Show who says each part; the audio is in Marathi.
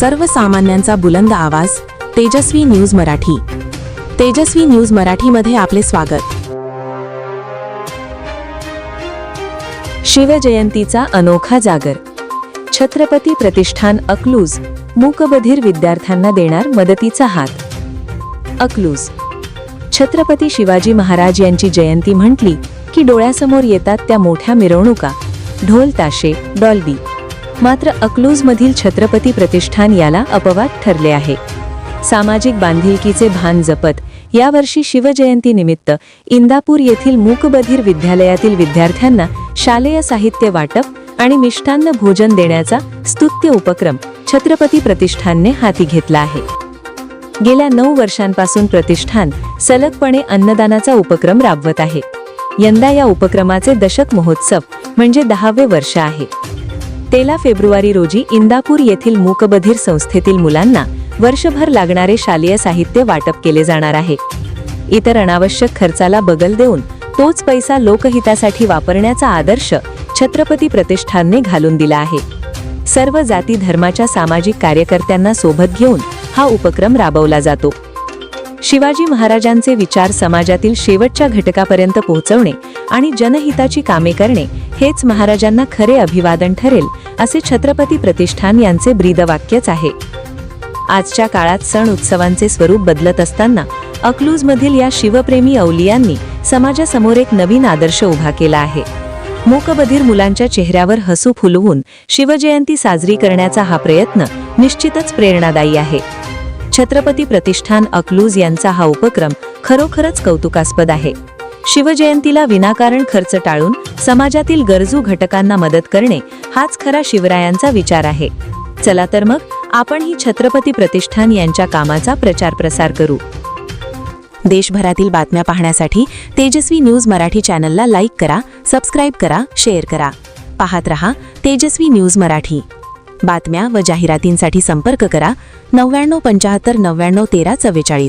Speaker 1: सर्वसामान्यांचा बुलंद आवाज तेजस्वी न्यूज मराठी. तेजस्वी न्यूज मराठीमध्ये आपले स्वागत.
Speaker 2: शिवजयंतीचा अनोखा जागर. छत्रपती प्रतिष्ठान अकलूज मूकबधीर विद्यार्थ्यांना देणार मदतीचा हात. अकलूज. छत्रपती शिवाजी महाराज यांची जयंती म्हटली की डोळ्यासमोर येतात त्या मोठ्या मिरवणुका. ढोल ताशे डॉल्बी. मात्र अक्लूजमधील छत्रपती प्रतिष्ठान याला अपवाद ठरले आहे. सामाजिक बांधिलकीचे भान जपत यावर्षी शिवजयंतीनिमित्त इंदापूर येथील मूकबधीर विद्यालयातील विद्यार्थ्यांना शालेय साहित्य वाटप आणि मिष्टान्न भोजन देण्याचा स्तुत्य उपक्रम छत्रपती प्रतिष्ठानने हाती घेतला आहे. गेल्या नऊ वर्षांपासून प्रतिष्ठान सलगपणे अन्नदानाचा उपक्रम राबवत आहे. यंदा या उपक्रमाचे दशक महोत्सव म्हणजे दहावे वर्ष आहे. तेला फेब्रुवारी रोजी इंदापूर येथील मूकबधीर संस्थेतील मुलांना वर्षभर लागणारे शालेय साहित्य वाटप केले जाणार आहे. इतर अनावश्यक खर्चाला बगल देऊन तोच पैसा लोकहितासाठी वापरण्याचा आदर्श छत्रपती प्रतिष्ठानने घालून दिला आहे. सर्व जाती धर्माच्या सामाजिक कार्यकर्त्यांना सोबत घेऊन हा उपक्रम राबवला जातो. शिवाजी महाराजांचे विचार समाजातील शेवटच्या घटकापर्यंत पोहोचवणे आणि जनहिताची कामे करणे हेच महाराजांना खरे अभिवादन ठरेल असे छत्रपती प्रतिष्ठान यांचे ब्रीदवाक्यच आहे. आजच्या काळात सण उत्सवांचे स्वरूप बदलत असताना अकलूजमधील या शिवप्रेमी अवलियांनी समाजासमोर एक नवीन आदर्श उभा केला आहे. मूकबधीर मुलांच्या चेहऱ्यावर हसू फुलवून शिवजयंती साजरी करण्याचा हा प्रयत्न निश्चितच प्रेरणादायी आहे. छत्रपती प्रतिष्ठान अकलूज यांचा हा उपक्रम खरोखरच कौतुकास्पद आहे. शिवजयंतीला विनाकारण खर्च टाळून समाजातील गरजू घटकांना मदत करणे हाच खरा शिवरायांचा विचार आहे. चला तर मग आपण ही छत्रपती प्रतिष्ठान यांच्या कामाचा प्रचार प्रसार करू.
Speaker 1: देशभरातील बातम्या पाहण्यासाठी तेजस्वी न्यूज मराठी चॅनलला लाईक करा सबस्क्राईब करा शेअर करा. पाहत रहा तेजस्वी न्यूज मराठी. बातम्या व जाहिरातींसाठी संपर्क करा नव्याण्णव पंचाहत्तर नव्याण्णव तेरा चव्वेचाळीस